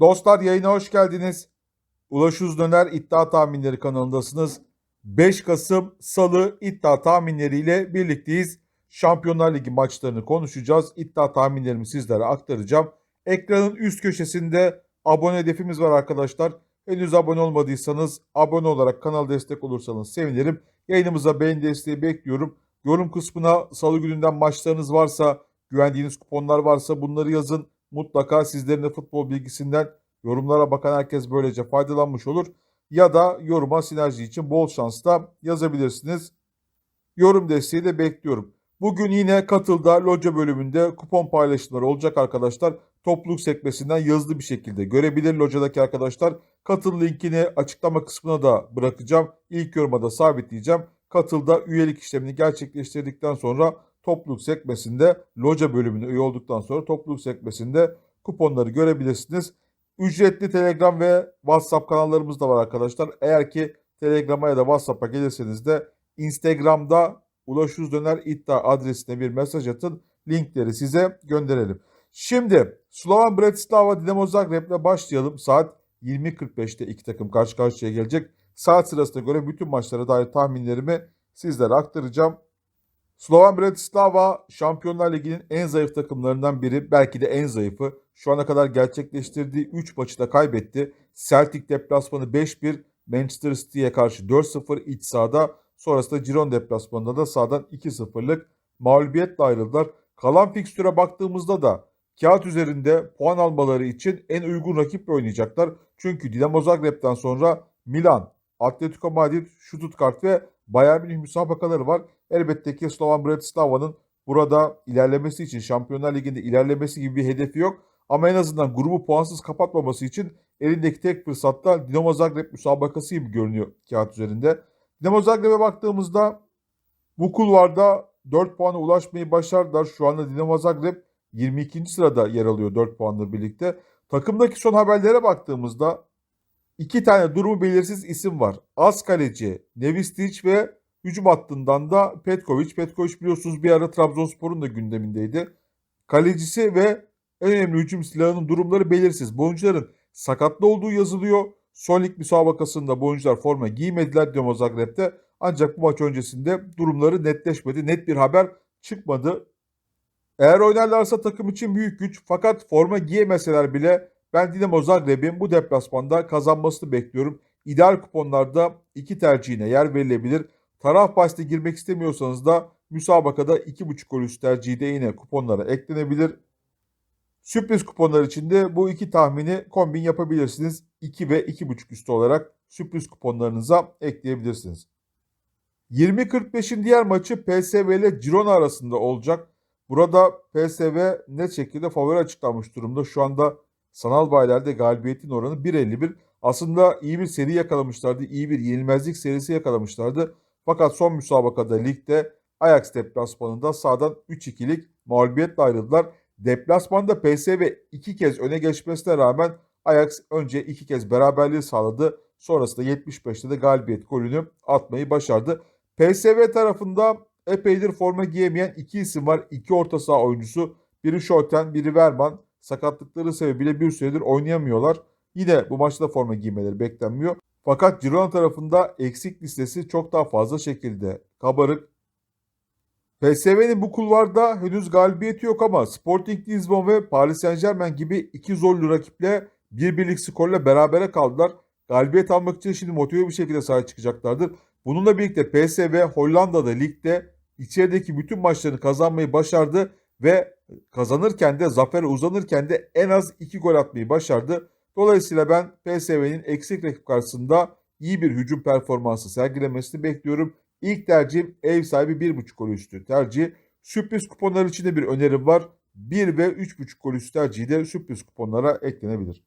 Dostlar yayına hoş geldiniz. Ulaş Döner İddia Tahminleri kanalındasınız. 5 Kasım Salı iddia tahminleriyle birlikteyiz. Şampiyonlar Ligi maçlarını konuşacağız. İddia tahminlerimi sizlere aktaracağım. Ekranın üst köşesinde abone hedefimiz var arkadaşlar. Henüz abone olmadıysanız abone olarak kanal destek olursanız sevinirim. Yayınımıza beğeni desteği bekliyorum. Yorum kısmına salı gününden maçlarınız varsa, güvendiğiniz kuponlar varsa bunları yazın. Mutlaka sizlerin de futbol bilgisinden yorumlara bakan herkes böylece faydalanmış olur. Ya da yoruma sinerji için bol şansla yazabilirsiniz. Yorum desteği de bekliyorum. Bugün yine katılda loca bölümünde kupon paylaşımları olacak arkadaşlar. Topluluk sekmesinden yazılı bir şekilde görebilir locadaki arkadaşlar. Katıl linkini açıklama kısmına da bırakacağım. İlk yoruma da sabitleyeceğim. Katılda üyelik işlemini gerçekleştirdikten sonra topluluk sekmesinde loca bölümüne üye olduktan sonra topluluk sekmesinde kuponları görebilirsiniz. Ücretli Telegram ve WhatsApp kanallarımız da var arkadaşlar. Eğer ki Telegram'a ya da WhatsApp'a gelirseniz de Instagram'da Ulaşız Döner iddia adresine bir mesaj atın. Linkleri size gönderelim. Şimdi Slovan Bratislava Dinamo Zagreb'le başlayalım. Saat 20.45'te iki takım karşı karşıya gelecek. Saat sırasına göre bütün maçlara dair tahminlerimi sizlere aktaracağım. Slovan Bratislava Şampiyonlar Ligi'nin en zayıf takımlarından biri. Belki de en zayıfı. Şu ana kadar gerçekleştirdiği 3 maçı da kaybetti. Celtic deplasmanı 5-1, Manchester City'ye karşı 4-0 iç sahada. Sonrasında Giron deplasmanında da sahadan 2-0'lık mağlubiyetle ayrıldılar. Kalan fikstüre baktığımızda da kağıt üzerinde puan almaları için en uygun rakiple oynayacaklar. Çünkü Dinamo Zagreb'den sonra Milan, Atletico Madrid, Stuttgart ve Bayern Münih müsabakaları var. Elbette ki Slovan Bratislava'nın burada ilerlemesi için Şampiyonlar Ligi'nde ilerlemesi gibi bir hedefi yok. Ama en azından grubu puansız kapatmaması için elindeki tek fırsatta Dinamo Zagreb müsabakası gibi görünüyor kağıt üzerinde. Dinamo Zagreb'e baktığımızda bu kulvarda 4 puana ulaşmayı başardılar. Şu anda Dinamo Zagreb 22. sırada yer alıyor 4 puanla birlikte. Takımdaki son haberlere baktığımızda iki tane durumu belirsiz isim var. Az kaleci Nevistic ve hücum hattından da Petkovic. Petkovic biliyorsunuz bir ara Trabzonspor'un da gündemindeydi. Kalecisi ve en önemli hücum silahının durumları belirsiz. Bu oyuncuların sakatlı olduğu yazılıyor. Son lig müsabakasında bu oyuncular forma giymediler Dinamo Zagreb'de. Ancak bu maç öncesinde durumları netleşmedi. Net bir haber çıkmadı. Eğer oynarlarsa takım için büyük güç fakat forma giyemeseler bile ben Dinamo Zagreb'in bu deplasmanda kazanmasını bekliyorum. İdeal kuponlarda iki tercihine yer verilebilir. Taraf bahsine girmek istemiyorsanız da müsabakada 2.5 gol üst tercihi de yine kuponlara eklenebilir. Sürpriz kuponlar için de bu iki tahmini kombin yapabilirsiniz. 2 ve 2.5 üstü olarak sürpriz kuponlarınıza ekleyebilirsiniz. 20.45'in diğer maçı PSV ile Girona arasında olacak. Burada PSV net şekilde favori açıklanmış durumda. Şu anda sanal bayilerde galibiyetin oranı 1.51. Aslında iyi bir seri yakalamışlardı. iyi bir yenilmezlik serisi yakalamışlardı. Fakat son müsabakada ligde Ajax deplasmanında sağdan 3-2'lik mağlubiyetle ayrıldılar. Deplasmanda PSV iki kez öne geçmesine rağmen Ajax önce iki kez beraberliği sağladı. Sonrasında 75'te de galibiyet golünü atmayı başardı. PSV tarafında epeydir forma giyemeyen iki isim var. İki orta saha oyuncusu. Biri Schotten, biri Verman. Sakatlıkları sebebiyle bir süredir oynayamıyorlar. Yine bu maçta forma giymeleri beklenmiyor. Fakat Girona tarafında eksik listesi çok daha fazla şekilde kabarık. PSV'nin bu kulvarda henüz galibiyeti yok ama Sporting Lisbon ve Paris Saint Germain gibi iki zorlu rakiple bir birlik skorla berabere kaldılar. Galibiyet almak için şimdi motive bir şekilde sahaya çıkacaklardır. Bununla birlikte PSV Hollanda'da ligde içerideki bütün maçlarını kazanmayı başardı ve kazanırken de zafere uzanırken de en az 2 gol atmayı başardı. Dolayısıyla ben PSV'nin eksik rakip karşısında iyi bir hücum performansı sergilemesini bekliyorum. İlk tercihim ev sahibi 1.5 gol üstü tercih. Sürpriz kuponlar için de bir önerim var. 1 ve 3.5 gol üstü tercihi de sürpriz kuponlara eklenebilir.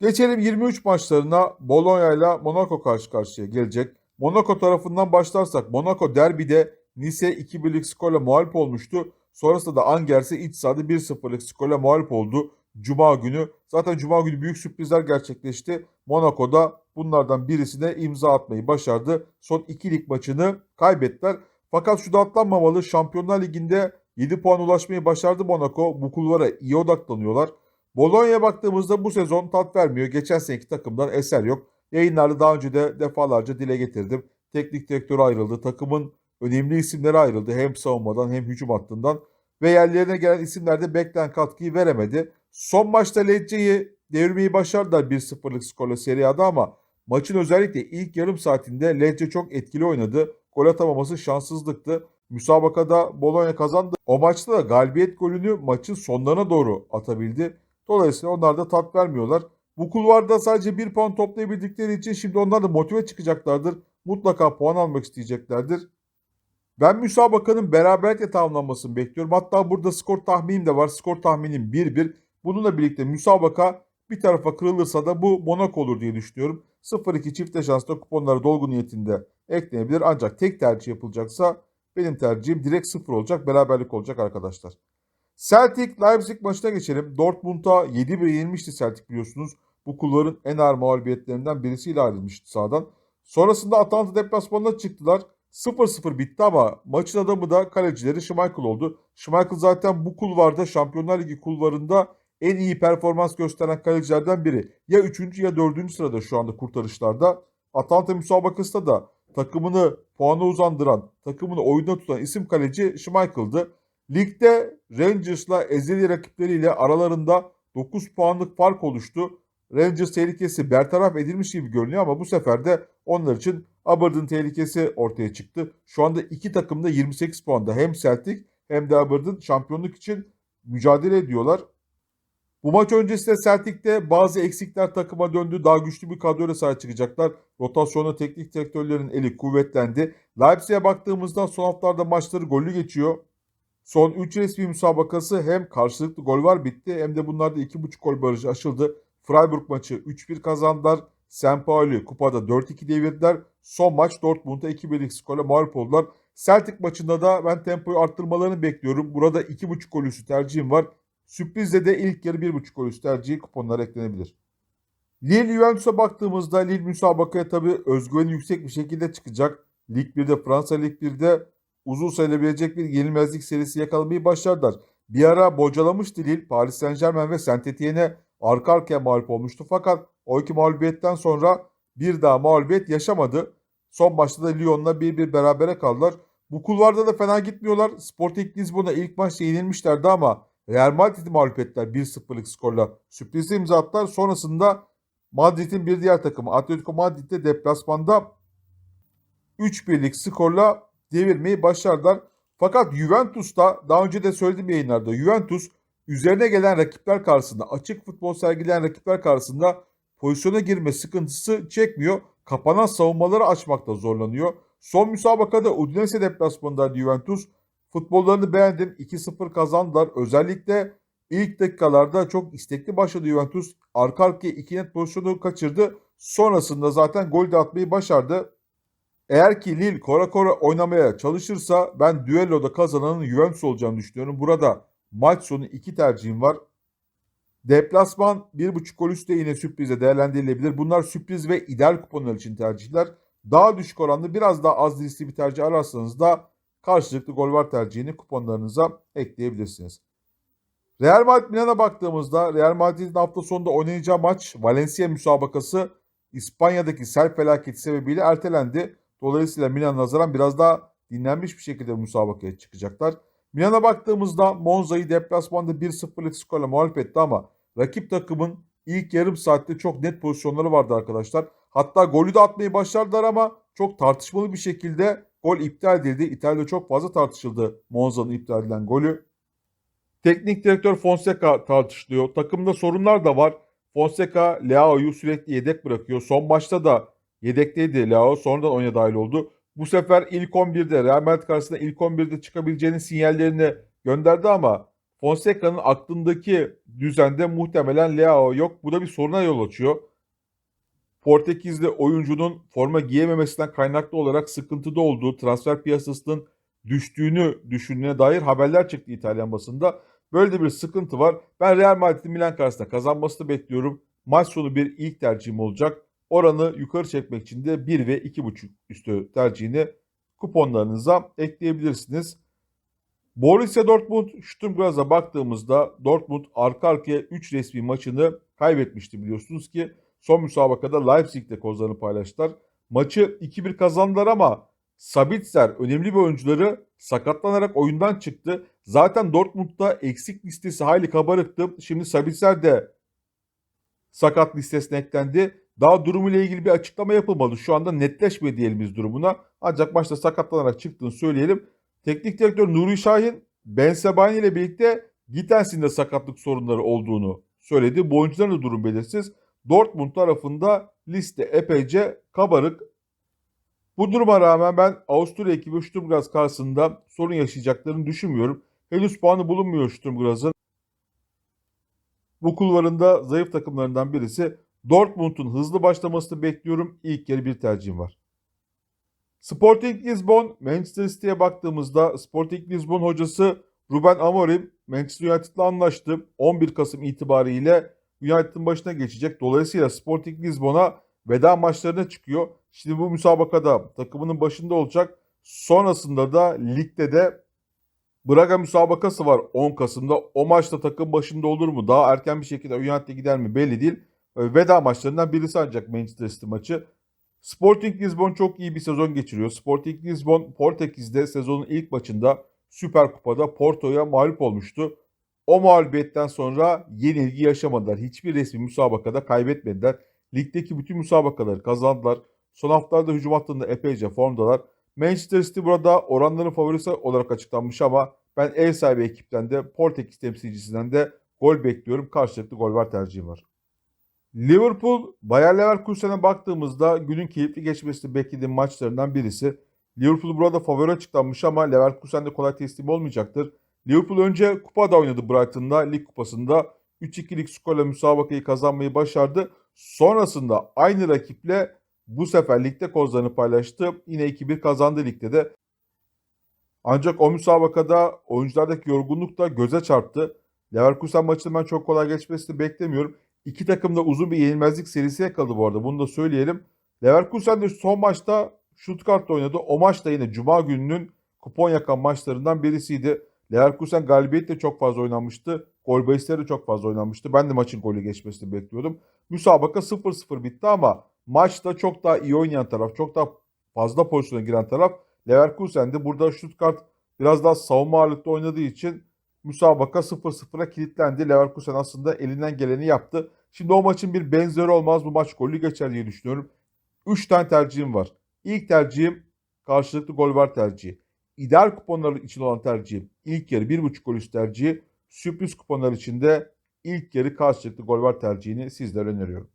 Geçelim 23 maçlarına Bologna ile Monaco karşı karşıya gelecek. Monaco tarafından başlarsak Monaco derbide Nice 2-1'lik skorla mağlup olmuştu. Sonrasında da Angers'e iç sahada 1-0'lık skorla mağlup oldu. Cuma günü. Zaten Cuma günü büyük sürprizler gerçekleşti. Monaco'da bunlardan birisine imza atmayı başardı. Son iki lig maçını kaybettiler. Fakat şu da atlanmamalı. Şampiyonlar Ligi'nde 7 puan ulaşmayı başardı Monaco. Bu kulvara iyi odaklanıyorlar. Bologna'ya baktığımızda bu sezon tat vermiyor. Geçen seneki takımdan eser yok. Yayınlarda daha önce de defalarca dile getirdim. Teknik direktör ayrıldı. Takımın önemli isimleri ayrıldı. Hem savunmadan hem hücum hattından. Ve yerlerine gelen isimler de beklenen katkıyı veremedi. Son maçta Lecce'yi devirmeyi başardılar 1-0'lık skorla Serie A'da ama maçın özellikle ilk yarım saatinde Lecce çok etkili oynadı. Gol atamaması şanssızlıktı. Müsabakada Bologna kazandı. O maçta da galibiyet golünü maçın sonlarına doğru atabildi. Dolayısıyla onlar da tat vermiyorlar. Bu kulvarda sadece bir puan toplayabildikleri için şimdi onlar da motive çıkacaklardır. Mutlaka puan almak isteyeceklerdir. Ben müsabakanın beraberlikle tamamlanmasını bekliyorum. Hatta burada skor tahminim de var. Skor tahminim 1-1. Bununla birlikte müsabaka bir tarafa kırılırsa da bu Monaco olur diye düşünüyorum. 0-2 çifte şansla kuponları dolgu niyetinde eklenebilir. Ancak tek tercih yapılacaksa benim tercihim direkt 0 olacak. Beraberlik olacak arkadaşlar. Celtic Leipzig maçına geçelim. Dortmund'a 7-1 yenilmişti Celtic biliyorsunuz. Bu kulların en ağır mağlubiyetlerinden birisiyle ayrılmıştı sahadan. Sonrasında Atalanta deplasmanına çıktılar. 0-0 bitti ama maçın adamı da kalecileri Schmeichel oldu. Schmeichel zaten bu kulvarda Şampiyonlar Ligi kulvarında en iyi performans gösteren kalecilerden biri. Ya 3. ya 4. sırada şu anda kurtarışlarda. Atalanta müsabakasında da takımını puana uzandıran, takımını oyunda tutan isim kaleci Schmeichel'dı. Ligde Rangers'la ezeli rakipleriyle aralarında 9 puanlık fark oluştu. Rangers tehlikesi bertaraf edilmiş gibi görünüyor ama bu sefer de onlar için Aberdeen tehlikesi ortaya çıktı. Şu anda iki takım da 28 puanda hem Celtic hem de Aberdeen şampiyonluk için mücadele ediyorlar. Bu maç öncesinde Celtic'te bazı eksikler takıma döndü. Daha güçlü bir kadroyla sahaya çıkacaklar. Rotasyonda teknik direktörlerin eli kuvvetlendi. Leipzig'e baktığımızda son haftalarda maçları gollü geçiyor. Son 3 resmi müsabakası hem karşılıklı gol var bitti hem de bunlarda 2.5 gol barajı aşıldı. Freiburg maçı 3-1 kazandılar. St. Pauli kupada 4-2 devirdiler. Son maç Dortmund'a 2-1'lik skorla mağlup oldular. Celtic maçında da ben tempoyu arttırmalarını bekliyorum. Burada 2.5 gol üstü tercihim var. Sürprizle de ilk yarı 1.5 gol üstü tercihi kuponlara eklenebilir. Lille Juventus'a baktığımızda Lille müsabakaya tabi özgüveni yüksek bir şekilde çıkacak. Lig 1'de Fransa Lig 1'de uzun sayılabilecek bir yenilmezlik serisi yakalamayı başardılar. Bir ara bocalamıştı Lille, Paris Saint Germain ve Saint Etienne'e arka arkaya mağlup olmuştu. Fakat o iki mağlubiyetten sonra bir daha mağlubiyet yaşamadı. Son maçta da Lyon'la bir bir berabere kaldılar. Bu kulvarda da fena gitmiyorlar. Sporting Lisbon'a ilk maçta yenilmişlerdi ama Real Madrid'i mağlup ettiler 1-0'lık skorla. Sürpriz imza attılar. Sonrasında Madrid'in bir diğer takımı Atletico Madrid'de deplasmanda 3-1'lik skorla devirmeyi başardılar. Fakat Juventus da daha önce de söyledim yayınlarda Juventus üzerine gelen rakipler karşısında açık futbol sergileyen rakipler karşısında pozisyona girme sıkıntısı çekmiyor. Kapanan savunmaları açmakta zorlanıyor. Son müsabakada Udinese deplasmanında Juventus futbollarını beğendim. 2-0 kazandılar. Özellikle ilk dakikalarda çok istekli başladı Juventus. Arka arkaya iki net pozisyonu kaçırdı. Sonrasında zaten gol de atmayı başardı. Eğer ki Lille kora kora oynamaya çalışırsa ben düelloda kazananın Juventus olacağını düşünüyorum. Burada maç sonu iki tercihim var. Deplasman 1.5 gol üstte yine sürprize değerlendirilebilir. Bunlar sürpriz ve ideal kuponlar için tercihler. Daha düşük oranlı biraz daha az riskli bir tercih ararsanız da karşılıklı gol var tercihini kuponlarınıza ekleyebilirsiniz. Real Madrid Milan'a baktığımızda Real Madrid'in hafta sonunda oynayacağı maç Valencia müsabakası İspanya'daki sel felaketi sebebiyle ertelendi. Dolayısıyla Milan nazaran biraz daha dinlenmiş bir şekilde müsabakaya çıkacaklar. Milan'a baktığımızda Monza'yı deplasmanda 1-0'lık skorla mağlup etti ama rakip takımın ilk yarım saatte çok net pozisyonları vardı arkadaşlar. Hatta golü de atmayı başardılar ama çok tartışmalı bir şekilde gol iptal edildi. İtalya'da çok fazla tartışıldı Monza'nın iptal edilen golü. Teknik direktör Fonseca tartışılıyor. Takımda sorunlar da var. Fonseca Leao'yu sürekli yedek bırakıyor. Son maçta da yedekteydi Leao. Sonradan oyuna dahil oldu. Bu sefer ilk 11'de Real Madrid karşısında ilk 11'de çıkabileceğinin sinyallerini gönderdi ama Fonseca'nın aklındaki düzende muhtemelen Leao yok. Bu da bir soruna yol açıyor. Portekizli oyuncunun forma giyememesinden kaynaklı olarak sıkıntıda olduğu transfer piyasasının düştüğünü düşündüğüne dair haberler çıktı İtalyan basında. Böyle de bir sıkıntı var. Ben Real Madrid'in Milan karşısında kazanmasını bekliyorum. Maç sonu bir ilk tercihim olacak. Oranı yukarı çekmek için de 1 ve 2.5 üstü tercihini kuponlarınıza ekleyebilirsiniz. Borussia Dortmund Sturm Graz'a baktığımızda Dortmund arka arkaya 3 resmi maçını kaybetmişti biliyorsunuz ki son müsabakada Leipzig'te kozlarını paylaştılar. Maçı 2-1 kazandılar ama Sabitzer önemli bir oyuncuları sakatlanarak oyundan çıktı. Zaten Dortmund'da eksik listesi hayli kabarıktı. Şimdi Sabitzer de sakat listesine eklendi. Daha durumuyla ilgili bir açıklama yapılmadı. Şu anda netleşmedi diyelim biz durumuna. Ancak maçta sakatlanarak çıktığını söyleyelim. Teknik direktör Nuri Şahin Ben Sebani ile birlikte Gitens'in de sakatlık sorunları olduğunu söyledi. Bu oyuncuların da durum belirsiz. Dortmund tarafında liste epeyce kabarık. Bu duruma rağmen ben Avusturya ekibi Graz karşısında sorun yaşayacaklarını düşünmüyorum. Henüz puanı bulunmuyor Sturm Graz'ın. Bu kulvarında zayıf takımlarından birisi. Dortmund'un hızlı başlamasını bekliyorum. İlk yarı bir tercihim var. Sporting Lisbon, Manchester City'ye baktığımızda Sporting Lisbon hocası Ruben Amorim Manchester United'la anlaştı. 11 Kasım itibariyle United'ın başına geçecek. Dolayısıyla Sporting Lisbon'a veda maçlarına çıkıyor. Şimdi bu müsabakada takımının başında olacak. Sonrasında da ligde de Braga müsabakası var 10 Kasım'da. O maçta takım başında olur mu? Daha erken bir şekilde United'e gider mi belli değil. Veda maçlarından birisi ancak Manchester City maçı. Sporting Lisbon çok iyi bir sezon geçiriyor. Sporting Lisbon Portekiz'de sezonun ilk maçında Süper Kupa'da Porto'ya mağlup olmuştu. O mağlubiyetten sonra yenilgi yaşamadılar. Hiçbir resmi müsabakada kaybetmediler. Ligdeki bütün müsabakaları kazandılar. Son haftalarda hücum hattında epeyce formdalar. Manchester City burada oranların favorisi olarak açıklanmış ama ben ev sahibi ekipten de Portekiz temsilcisinden de gol bekliyorum. Karşılıklı gol var tercihim var. Liverpool, Bayer Leverkusen'e baktığımızda günün keyifli geçmesini beklediğim maçlarından birisi. Liverpool burada favori açıklanmış ama Leverkusen de kolay teslim olmayacaktır. Liverpool önce kupada oynadı Brighton'da, lig kupasında. 3-2'lik skorla müsabakayı kazanmayı başardı. Sonrasında aynı rakiple bu sefer ligde kozlarını paylaştı. Yine 2-1 kazandı ligde de. Ancak o müsabakada oyunculardaki yorgunluk da göze çarptı. Leverkusen maçını ben çok kolay geçmesini beklemiyorum. İki takım da uzun bir yenilmezlik serisi yakaladı bu arada. Bunu da söyleyelim. Leverkusen de son maçta Stuttgart'ta oynadı. O maç da yine Cuma gününün kupon yakan maçlarından birisiydi. Leverkusen galibiyetle çok fazla oynanmıştı. Gol bahisleri de çok fazla oynanmıştı. Ben de maçın golü geçmesini bekliyordum. Müsabaka 0-0 bitti ama maçta çok daha iyi oynayan taraf, çok daha fazla pozisyona giren taraf Leverkusen'di. Burada Stuttgart biraz daha savunma ağırlıklı oynadığı için müsabaka 0-0'a kilitlendi. Leverkusen aslında elinden geleni yaptı. Şimdi o maçın bir benzeri olmaz. Bu maç golü geçer diye düşünüyorum. 3 tane tercihim var. İlk tercihim karşılıklı gol var tercihi. İdeal kuponlar için olan tercihim ilk yarı 1.5 gol üst tercihi. Sürpriz kuponlar için de ilk yarı karşılıklı gol var tercihini sizlere öneriyorum.